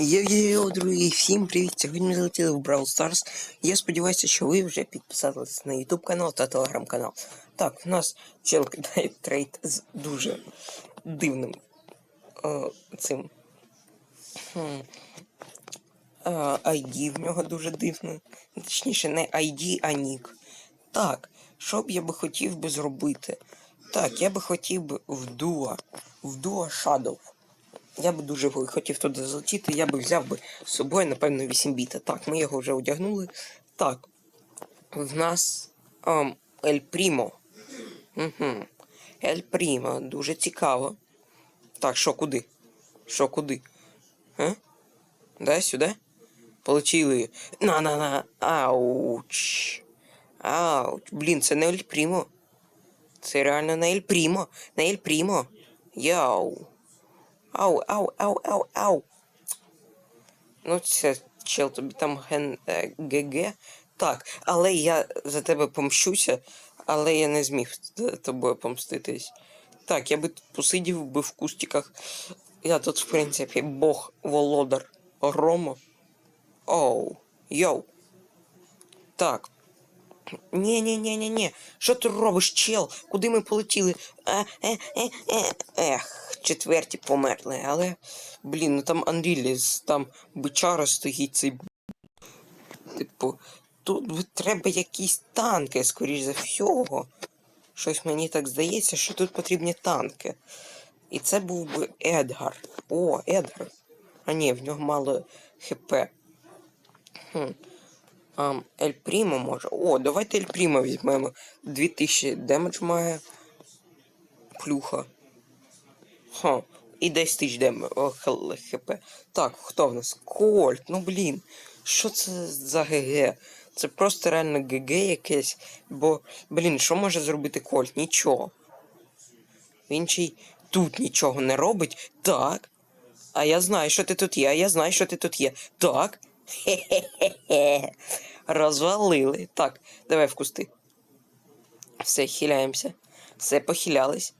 Йо-йо-йо, всім привіт! Сьогодні ми залетіли в Brawl Stars. Я сподіваюся, що ви вже підписались на YouTube канал та Telegram канал. Так, у нас чел кидає трейд з дуже дивним е, цим. Хм, е, ID в нього дуже дивне. Точніше, не ID, а нік. Так, що б я би хотів би зробити? Так, я би хотів би в дуо, в дуо Shadow. Я би дуже хотів туди залетіти, я би взяв би з собою, напевно, 8 біта. Так, ми його вже одягнули. Так. В нас ем, Ель Прімо. Ель Прімо, дуже цікаво. Так, що куди? Що куди? А? Да, сюди? Получили. На-на-на. Ауч. Ауч. Блін, це не Ель Прімо. Це реально не Ель Прімо. Не Ель Прімо. Йоу. Ау, ау, ау, ау, ау. Ну, це чел тобі там ген е, ГГ. Так, але я за тебе помщуся, але я не зміг з тобою помститись. Так, я би посидів би в кустиках. Я тут, в принципі, бог володар грому. Оу, йоу. Так. Ні, ні, ні, ні, ні. Що ти робиш, чел? Куди ми полетіли? Е, е, е, е. Ех, четверті померли, але. Блін, ну там Анріліс, там бичара стоїть цей. Типу, тут треба якісь танки, скоріш за всього. Щось мені так здається, що тут потрібні танки. І це був би Едгар. О, Едгар. А ні, в нього мало ХП. Хм. Ам, Ель Прімо може. О, давайте Ель Прімо візьмемо. 2000 демедж має. Плюха. Ха. І 10 тисяч дем хп. Так, хто в нас? Кольт, ну блін. Що це за ГГ? Це просто реально ГГ якесь. Бо, блін, що може зробити Кольт? Нічого. Він ще тут нічого не робить. Так. А я знаю, що ти тут є, а я знаю, що ти тут є. Так. Хе-хе-хе. Розвалили. Так, давай в кусти. Все, хиляємося. Все, похилялись.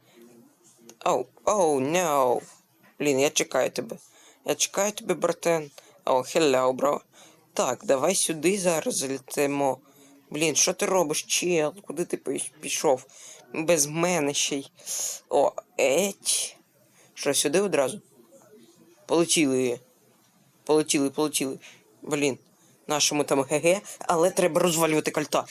Оу, оу, no. Блін, я чекаю тебе. Я чекаю тебе, братен. О, хелляу, бро. Так, давай сюди зараз залетимо. Блін, що ти робиш, чел? Куди ти пішов? Без мене ще й. О, еть. Що, сюди одразу? Полетіли. Полетіли, полетіли. Блін, нашому там ГГ, але треба розвалювати кольта.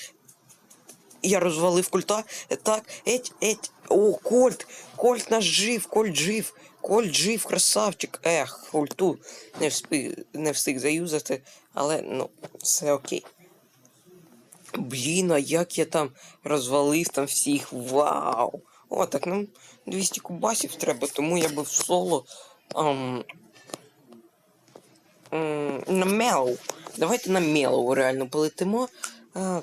Я розвалив кольта. Так, еть, еть. О, Кольт! Кольт наш жив, Кольт жив. Кольт жив, красавчик. Ех, кольту не встиг, не встиг заюзати, але ну, все окей. Блін, а як я там розвалив там всіх. Вау! О, так нам 200 кубасів треба, тому я би в соло. Ам, м, на Мелоу. Давайте на Мелоу реально полетимо. А,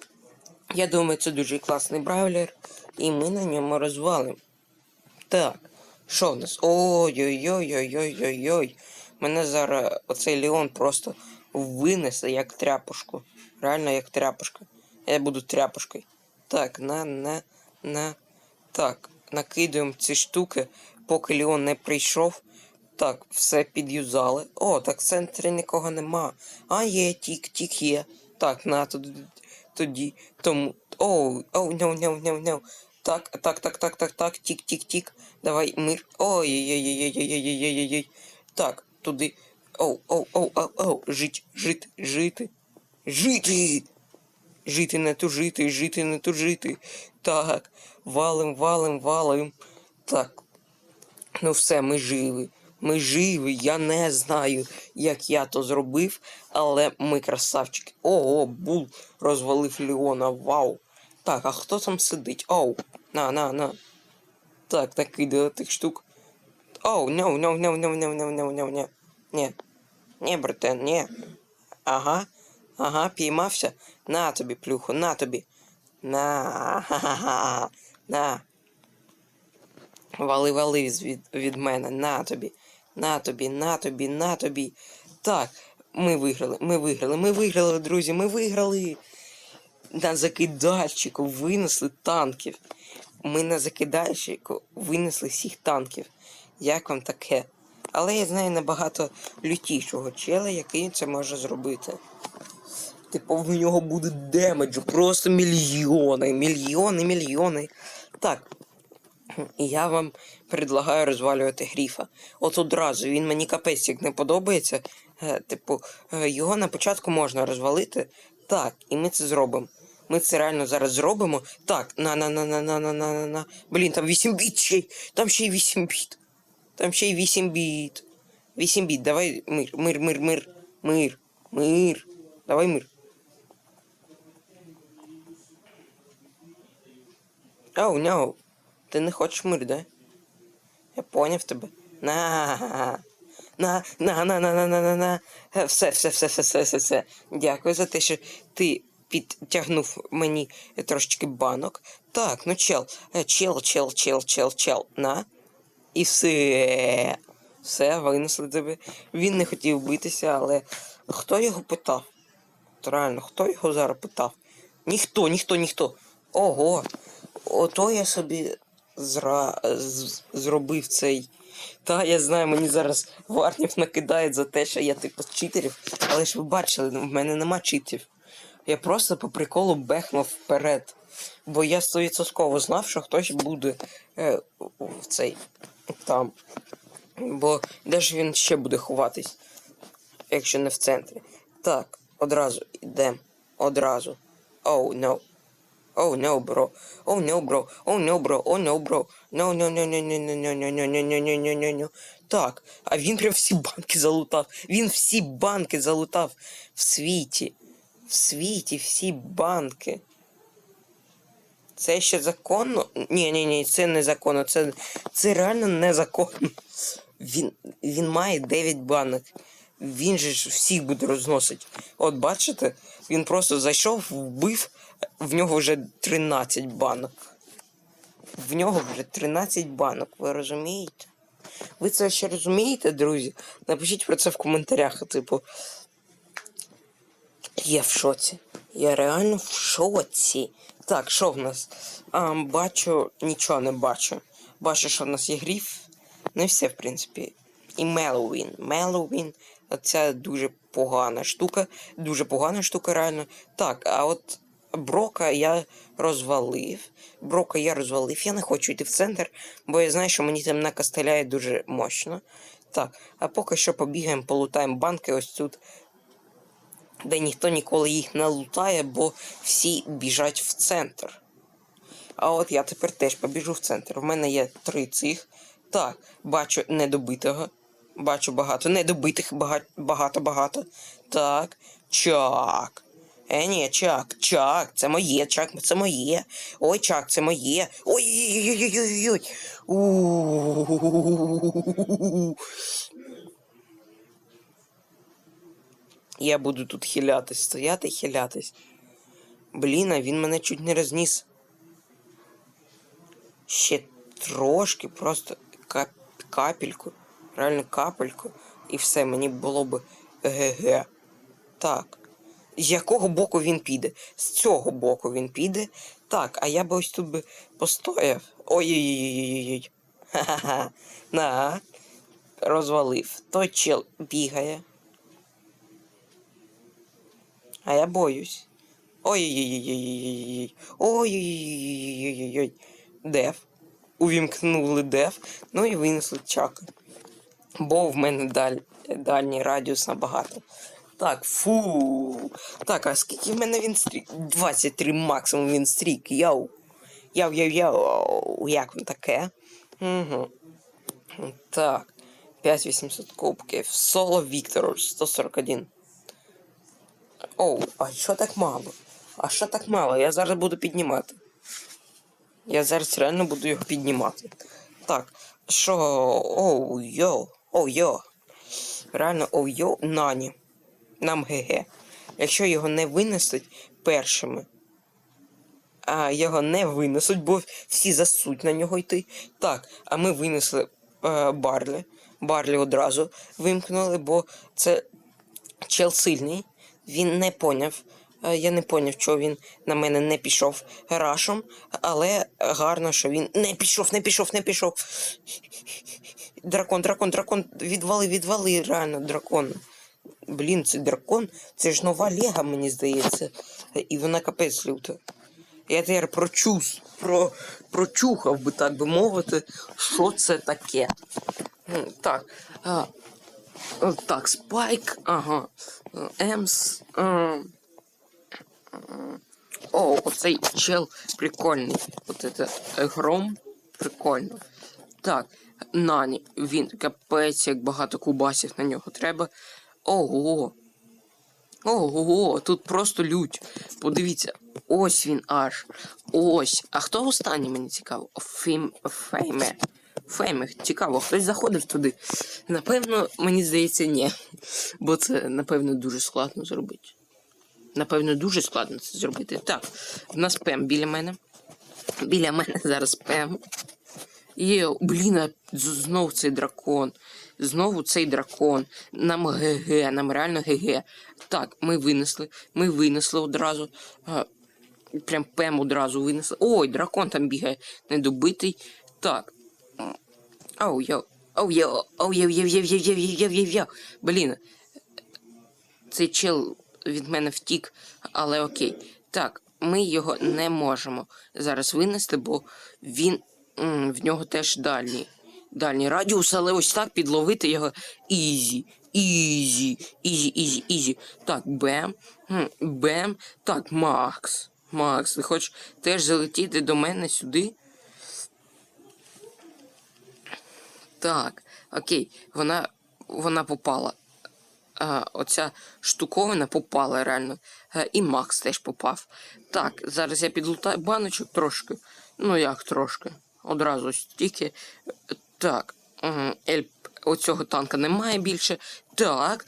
я думаю, це дуже класний бравлер, і ми на ньому розвалимо. Так, що в нас? Ой-ой-ой-ой-ой-ой-ой. Мене зараз оцей Леон просто винесе як тряпушку. Реально як тряпушка. Я буду тряпушкою. Так, на, на, на. Так, накидуємо ці штуки, поки Леон не прийшов. Так, все під'юзали. О, так в центрі нікого нема. А є, тік, тік є. Так, на тоді. Тоді. Тому. Оу, оу, no, no, no, no. Так, так, так, так, так, так, тік, тік, тік. Давай, мир. Ой-ой-ой-ой-ой-ой-ой-ой-ой. Так, туди. Оу, оу, оу, оу, оу. Жить, жити, жити. Жити! Жити не тужити, жити не тужити. Так, валим, валим, валим. Так. Ну все, ми живі. Ми живі. Я не знаю, як я то зробив, але ми красавчики. Ого, бул розвалив Леона. Вау. Так, а хто там сидить? Оу, на, на, на. Так, накидали тих штук. Оу, no, no, no, no, no, no, no, no. Ні. Ні, братен, ні. Ага. Ага, піймався. На тобі, плюху, на тобі. На. Ха-ха-ха. На. Вали, вали від, від мене. На тобі. На тобі, на тобі, на тобі. Так, ми виграли, ми виграли, ми виграли, друзі, ми виграли. На закидальщику винесли танків. Ми на закидальщику винесли всіх танків. Як вам таке? Але я знаю набагато лютішого чела, який це може зробити. Типу, в нього буде демеджу, просто мільйони, мільйони, мільйони. Так. І я вам предлагаю розвалювати гріфа. От одразу він мені капець як не подобається. Е, типу, е, його на початку можна розвалити. Так, і ми це зробимо. Ми це реально зараз зробимо. Так, на на на на на на на на на Блін, там 8 біт ще й. Там ще й 8 біт. Там ще й 8 біт. 8 біт, давай мир, мир, мир, мир, мир, мир. Давай мир. Оу, no. Ти не хочеш мир, да? Я поняв тебе. На. На, на, на, на, на, на, на, на. Все, все, все, все, все, все, все. Дякую за те, що ти підтягнув мені трошечки банок. Так, ну чел, чел, чел, чел, чел, чел. На. І все. Все, винесли тебе. Він не хотів битися, але хто його питав? Реально, хто його зараз питав? Ніхто, ніхто, ніхто. Ого. Ото я собі зра... зробив цей. Та я знаю, мені зараз варнів накидають за те, що я типу читерів. Але ж ви бачили, в мене нема читів. Я просто по приколу бехнув вперед. Бо я стовідсотково знав, що хтось буде е, в цей там. Бо де ж він ще буде ховатись, якщо не в центрі. Так, одразу йдемо. Одразу. Оу, oh, no. Oh no, bro. Oh no, bro. Oh no, bro. Oh no, bro. No, no, no, no, no, no, no, no, no, no, no, no, no, no. Так, а він прям всі банки залутав. Він всі банки залутав в світі. В світі всі банки. Це ще законно? Ні, ні, ні, це не законно. Це, це реально незаконно. Він, він має 9 банок. Він же ж всіх буде розносити. От бачите, він просто зайшов, вбив, в нього вже 13 банок. В нього вже 13 банок, ви розумієте? Ви це ще розумієте, друзі? Напишіть про це в коментарях, типу. Я в шоці. Я реально в шоці. Так, що в нас? А, бачу, нічого не бачу. Бачу, що в нас є гріф. Ну і все, в принципі. І Меловін. Меловін це дуже погана штука. Дуже погана штука, реально. Так, а от Брока я розвалив. Брока я розвалив. Я не хочу йти в центр, бо я знаю, що мені там накостеляє дуже мощно. Так, а поки що побігаємо, полутаємо банки ось тут де ніхто ніколи їх не лутає, бо всі біжать в центр. А от я тепер теж побіжу в центр. В мене є три цих. Так, бачу недобитого. Бачу багато. Недобитих багато-багато. Так. Чак. Е, ні, чак, чак, це моє, чак, це моє. Ой, чак, це моє. Ой-ой-ой-ой-ой-ой. Я буду тут хилятись, стояти і хилятись. Блін, а він мене чуть не розніс. Ще трошки, просто кап капельку, реально капельку, і все, мені було б ГГ. Так. З якого боку він піде? З цього боку він піде. Так, а я би ось тут би постояв. Ой-ой-ой-ой-ой. На. Розвалив. Той чел бігає. А я боюсь. Ой-ой-ой-ой-ой-ой. Ой-ой-ой-ой-ой-ой. Деф. Увімкнули деф. Ну і винесли чака. Бо в мене даль... дальній радіус набагато. Так, фу. Так, а скільки в мене він стрік? 23 максимум він стрік. Йоу. Йоу, йоу, йоу. Як вам таке? Угу. Так. 5800 кубків. Соло Віктору 141. Оу, а що так мало? А що так мало? Я зараз буду піднімати. Я зараз реально буду його піднімати. Так, що. Оу, йо, оу, йо. Реально, оу, йо, нані. Нам ГГ. Якщо його не винесуть першими, а його не винесуть, бо всі засуть на нього йти. Так, а ми винесли е, Барлі. Барлі одразу вимкнули, бо це чел сильний. Він не поняв. Е, Я не поняв, чого він на мене не пішов рашом, але гарно, що він не пішов, не пішов, не пішов. Дракон, дракон, дракон. Відвали, відвали, реально, дракон. Блін, це дракон. Це ж нова Лега, мені здається. І вона капець люта. Я тепер прочус, про, прочухав би, так би мовити, що це таке. Так. А, Так, Спайк, ага. Емс. е, О, оцей чел прикольний. От це гром прикольно. Так, Нані, він капець, як багато кубасів на нього треба. Ого. Ого, тут просто лють. Подивіться, ось він аж. Ось. А хто останній мені цікаво? Фейм... Фейме. Фейме, цікаво, хтось заходив туди. Напевно, мені здається, ні. Бо це, напевно, дуже складно зробити. Напевно, дуже складно це зробити. Так, в нас Пем біля мене. Біля мене зараз Пем. Є, блін, а з- знов цей дракон. Знову цей дракон. Нам ГГ, нам реально ГГ. Так, ми винесли. Ми винесли одразу. Прям Пем одразу винесли. Ой, дракон там бігає. Недобитий. Так. Оу, йо. Оу, йо. Оу, йо, йо, йо, йо, йо, йо, йо, йо. Блін. Цей чел від мене втік, але окей. Так, ми його не можемо зараз винести, бо він в нього теж дальній. Дальній радіус, але ось так підловити його ізі. Ізі, ізі, ізі, ізі. Так, бем. Бем. Так, Макс. Макс, ти хочеш теж залетіти до мене сюди? Так, окей, вона, вона попала. А, оця штуковина попала реально. Е, і Макс теж попав. Так, зараз я підлутаю баночок трошки. Ну як трошки. Одразу стільки. Так. м, Ель... Оцього танка немає більше. Так.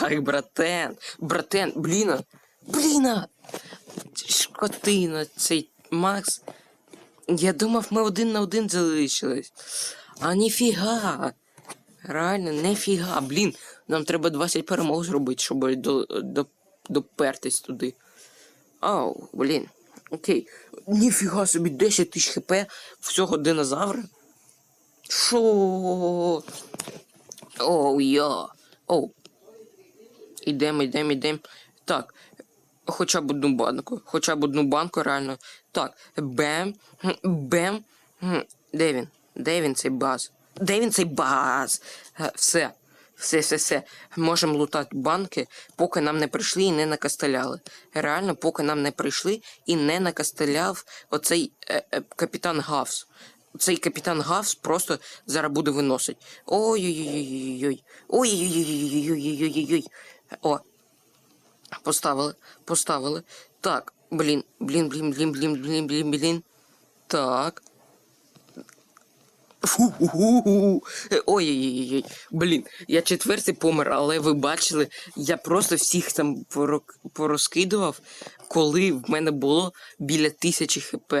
Так, братен. Братен, бліна. Бліна. Шкотина, цей Макс. Я думав, ми один на один залишились. А ніфіга. Реально, нефіга. Блін, нам треба 20 перемог зробити, щоб до, до, допертись туди. Ау, блін. Окей. Ніфіга собі 10 тисяч хп всього динозавра. Шо? Оу, я. Оу. Ідем, ідем, ідем. Так. Хоча б одну банку. Хоча б одну банку, реально. Так. Бем. Бем. Де він? Де він цей баз? Де він цей баз? Е, Все. Все, все, все. Можемо лутати банки, поки нам не прийшли і не накастеляли. Реально, поки нам не прийшли і не накастеляв оцей е, е, капітан Гавс. Цей капітан Гавс просто зараз буде виносить. Ой-ой-ой-ой-ой. Ой-ой-ой-ой-ой-ой-ой-ой. О, Поставили, поставили. Так, блін, блін, блін, блін, блін, блін, блін, блін. Так. Фу-ху-ху-ху. Ой-ой-ой, блін, я четвертий помер, але ви бачили, я просто всіх там порозкидував, коли в мене було біля тисячі хп.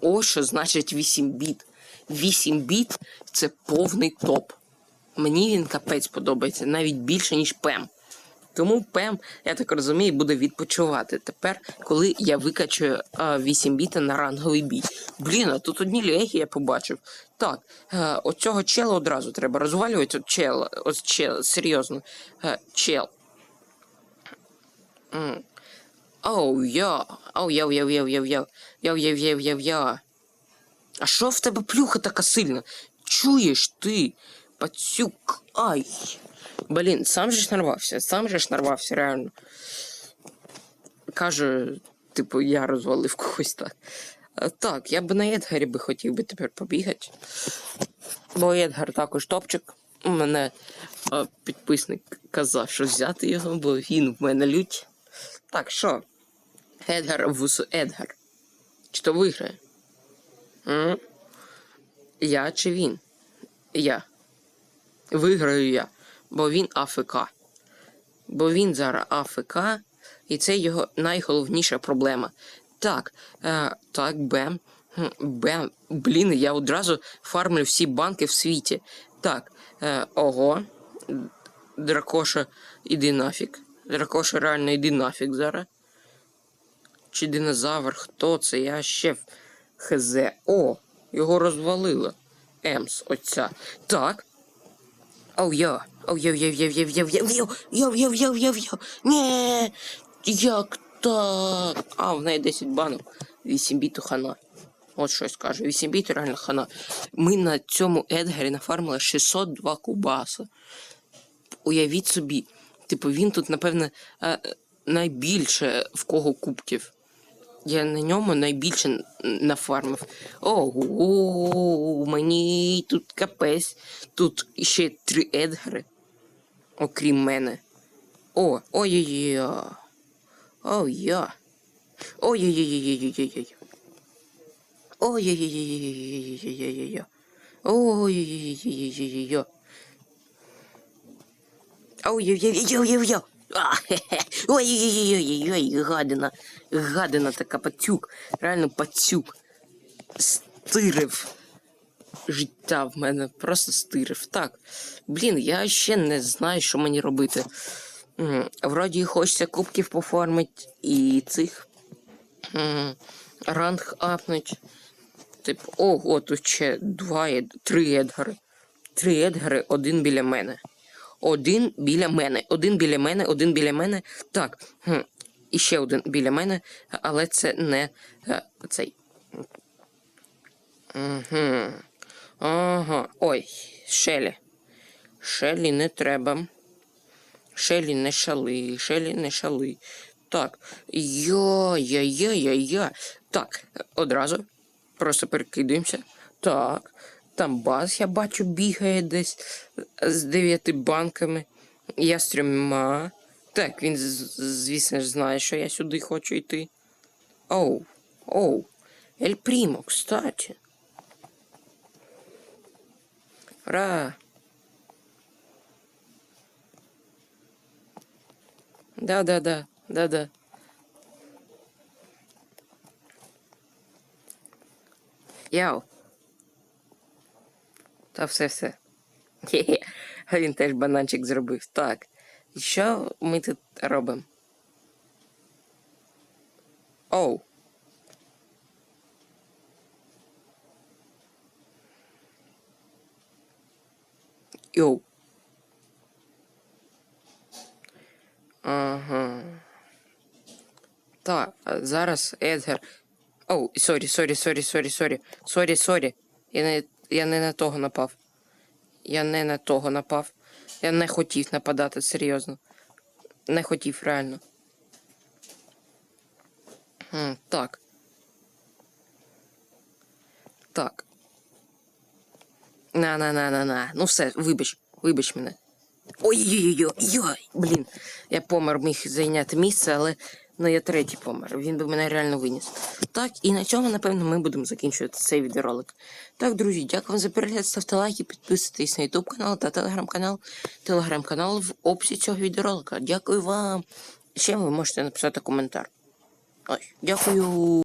Ось що значить 8 біт. 8 біт це повний топ. Мені він капець подобається, навіть більше, ніж Пем. Тому Пем, я так розумію, буде відпочивати тепер, коли я викачую а, 8 біта на ранговий бій. Блін, а тут одні легі я побачив. Так, е, оцього чела одразу треба розвалювати. От чел, ось чел, серйозно. Е, чел. Оу, я. Оу, яу, яу, яу, яу, яу. Яу, яу, яу, яу, яу. А що в тебе плюха така сильна? Чуєш ти, пацюк, ай. Блін, сам же ж нарвався, сам же ж нарвався, реально. Каже, типу, я розвалив когось так. А, Так, я б на Едгарі би хотів би тепер побігати. Бо Едгар також топчик. У мене а, підписник казав, що взяти його, бо він в мене лють. Так, що? Едгар вус Едгар. Чи то виграє? М? Я чи він? Я. Виграю я, бо він АФК. Бо він зараз АФК, і це його найголовніша проблема. Так, е, так, Бем. Бем. Блін, я одразу фармлю всі банки в світі. Так, е, ого. Дракоша, іди нафіг. Дракоша, реально, іди нафіг зараз. Чи динозавр? Хто це? Я ще хз. О, його розвалило. Емс, оця. Так. Оу йо. Оу йо йо йо йо йо йо йо йо йо йо йо йо Ні. Як так? А, в неї 10 банок. 8 біту хана. От щось каже. 8 біту реально хана. Ми на цьому Едгарі нафармили 602 кубаса. Уявіть собі. Типу, він тут, напевне, е, найбільше в кого кубків. Я на ньому найбільше нафармив. Ого, мені тут капець. Тут ще три Едгари, окрім мене. О, ой-ой-ой. О, я. Ой-ой-ой-ой-ой-ой-ой. Ой-ой-ой-ой-ой-ой-ой-ой-ой. Ой-ой-ой-ой-ой-ой-ой. Ой-ой-ой-ой-ой-ой. А, хе-хе. Ой-ой-ой-ой-ой, гадина. Гадина така пацюк. Реально пацюк. Стирив. Життя в мене просто стирив. Так. Блін, я ще не знаю, що мені робити. Вроді хочеться кубків поформити і цих ранг апнуть. Типу, ого, тут ще два, три Едгари. Три Едгари, один біля мене. Один біля мене. Один біля мене, один біля мене. Так. І ще один біля мене, але це не е, цей. Угу. Ага. Ой, Шелі. Шелі не треба. Шелі не шали, Шелі не шали. Так. Я-я-я-я-я. Так, одразу. Просто перекидаємося. Так. Там баз, я бачу, бігає десь з дев'яти банками. Я з трьома. Так, він, звісно ж, знає, що я сюди хочу йти. Оу, оу. Ель Прімо, кстати. Ра. Да-да-да, да-да. Яу. Та все все. Хе-хе. А він теж бананчик зробив. Так. І що ми тут робимо? Оу. Йоу. Ага. Так, зараз Едгар. Оу, сорі, сорі, сорі, сорі, сорі. Сорі, сорі. Я не, я не на того напав. Я не на того напав. Я не хотів нападати, серйозно. Не хотів, реально. Хм. Так. На, на, на, на, на. Ну все, вибач, вибач мене. Ой-ой-ой, блін. Я помер міг зайняти місце, але ну я третій помер. Він би мене реально виніс. Так, і на цьому, напевно, ми будемо закінчувати цей відеоролик. Так, друзі, дякую вам за перегляд. Ставте лайки, підписуйтесь на YouTube канал та телеграм-канал. Телеграм-канал в описі цього відеоролика. Дякую вам. Ще ви можете написати коментар. Ось, дякую.